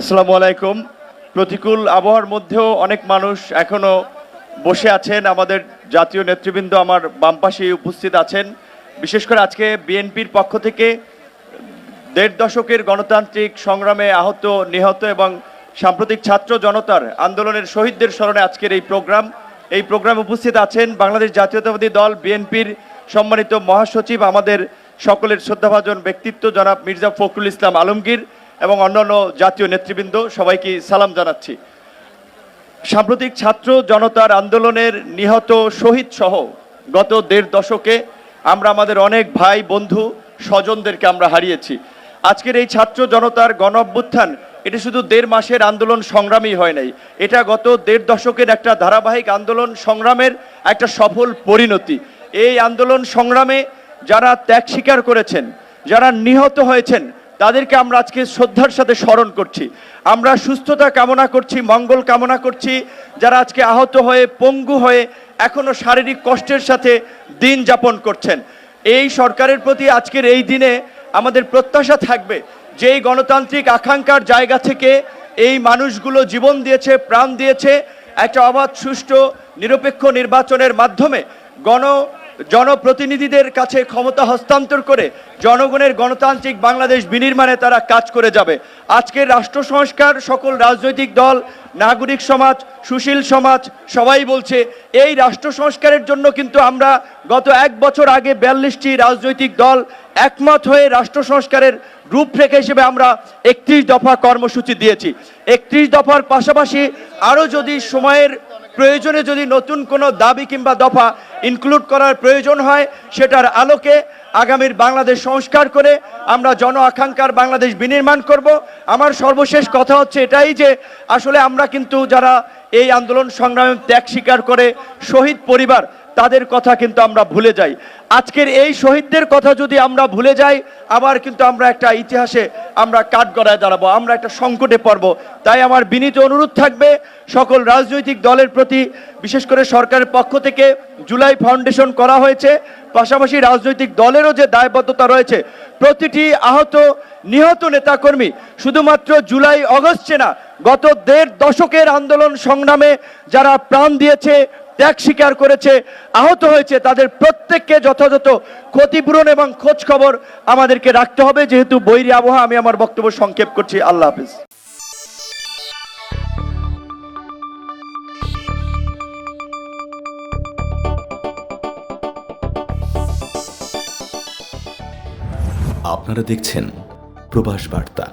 আসসালামু আলাইকুম। প্রতিকূল আবহাওয়ার মধ্যেও অনেক মানুষ এখনও বসে আছেন। আমাদের জাতীয় নেতৃবৃন্দ আমার বাম পাশে উপস্থিত আছেন। বিশেষ করে আজকে বিএনপির পক্ষ থেকে দেড় দশকের গণতান্ত্রিক সংগ্রামে আহত, নিহত এবং সাম্প্রতিক ছাত্র জনতার আন্দোলনের শহীদদের স্মরণে আজকের এই প্রোগ্রাম। এই প্রোগ্রামে উপস্থিত আছেন বাংলাদেশ জাতীয়তাবাদী দল, বিএনপির সম্মানিত মহাসচিব, আমাদের সকলের শ্রদ্ধাভাজন ব্যক্তিত্ব জনাব মির্জা ফখরুল ইসলাম আলমগীর। এবং অন্যান্য জাতীয় নেতৃবৃন্দ সবাইকে সালাম জানাচ্ছি। সাম্প্রতিক ছাত্র জনতার আন্দোলনের নিহত শহীদ সহ গত দেড় দশকে আমরা আমাদের অনেক ভাই, বন্ধু, স্বজনদেরকে আমরা হারিয়েছি। আজকের এই ছাত্র জনতার গণ অভ্যুত্থান এটা শুধু দেড় মাসের আন্দোলন সংগ্রামই হয় নাই। এটা গত দেড় দশকের একটা ধারাবাহিক আন্দোলন সংগ্রামের একটা সফল পরিণতি। এই আন্দোলন সংগ্রামে যারা ত্যাগ স্বীকার করেছেন, যারা নিহত হয়েছেন তাদেরকে আমরা আজকে শ্রদ্ধার সাথে স্মরণ করছি। আমরা সুস্থতা কামনা করছি, মঙ্গল কামনা করছি, যারা আজকে আহত হয়ে, পঙ্গু হয়ে এখনও শারীরিক কষ্টের সাথে দিন যাপন করছেন। এই সরকারের প্রতি আজকের এই দিনে আমাদের প্রত্যাশা থাকবে যে এই গণতান্ত্রিক আকাঙ্ক্ষার জায়গা থেকে এই মানুষগুলো জীবন দিয়েছে, প্রাণ দিয়েছে। একটা অবাধ, সুষ্ঠু, নিরপেক্ষ নির্বাচনের মাধ্যমে গণ জনপ্রতিনিধিদের কাছে ক্ষমতা হস্তান্তর করে জনগণের গণতান্ত্রিক বাংলাদেশ বিনির্মাণে তারা কাজ করে যাবে। আজকের রাষ্ট্র সংস্কার, সকল রাজনৈতিক দল, নাগরিক সমাজ, সুশীল সমাজ, সবাই বলছে, এই রাষ্ট্র সংস্কারের জন্য কিন্তু আমরা গত এক বছর আগে বিয়াল্লিশটি রাজনৈতিক দল একমত হয়ে রাষ্ট্র সংস্কারের রূপরেখা হিসেবে আমরা একত্রিশ দফা কর্মসূচি দিয়েছি। একত্রিশ দফার পাশাপাশি আরও যদি সময়ের প্রয়োজনে যদি নতুন কোনো দাবি কিংবা দফা ইনক্লুড করার প্রয়োজন হয়, সেটার আলোকে আগামীর বাংলাদেশ সংস্কার করে আমরা জন আকাঙ্ক্ষার বাংলাদেশ বিনির্মাণ করব। আমার সর্বশেষ কথা হচ্ছে এটাই যে, আসলে আমরা কিন্তু যারা এই আন্দোলন সংগ্রামে ত্যাগ স্বীকার করে, শহীদ পরিবার তাদের কথা কিন্তু আমরা ভুলে যাই। আজকের এই শহীদদের কথা যদি আমরা ভুলে যাই, আবার কিন্তু আমরা একটা ইতিহাসে আমরা কাঠগড়ায় দাঁড়াবো, আমরা একটা সংকটে পড়ব। তাই আমার বিনীত অনুরোধ থাকবে সকল রাজনৈতিক দলের প্রতি, বিশেষ করে সরকারের পক্ষ থেকে জুলাই ফাউন্ডেশন করা হয়েছে। পাশাপাশি রাজনৈতিক দলেরও যে দায়বদ্ধতা রয়েছে, প্রতিটি আহত, নিহত নেতাকর্মী শুধুমাত্র জুলাই অগস্টে না, গত দেড় দশকের আন্দোলন সংগ্রামে যারা প্রাণ দিয়েছে ত্যাগ স্বীকার করেছে, আহত হয়েছে, তাদের প্রত্যেককে যথাযথ ক্ষতিপূরণ এবং খোঁজ খবর আমাদেরকে রাখতে হবে। যেহেতু বৈরী আবহাওয়া, আমি আমার বক্তব্য সংক্ষেপ করছি। আল্লাহ হাফিজ। আপনারা দেখছেন প্রবাস বার্তা।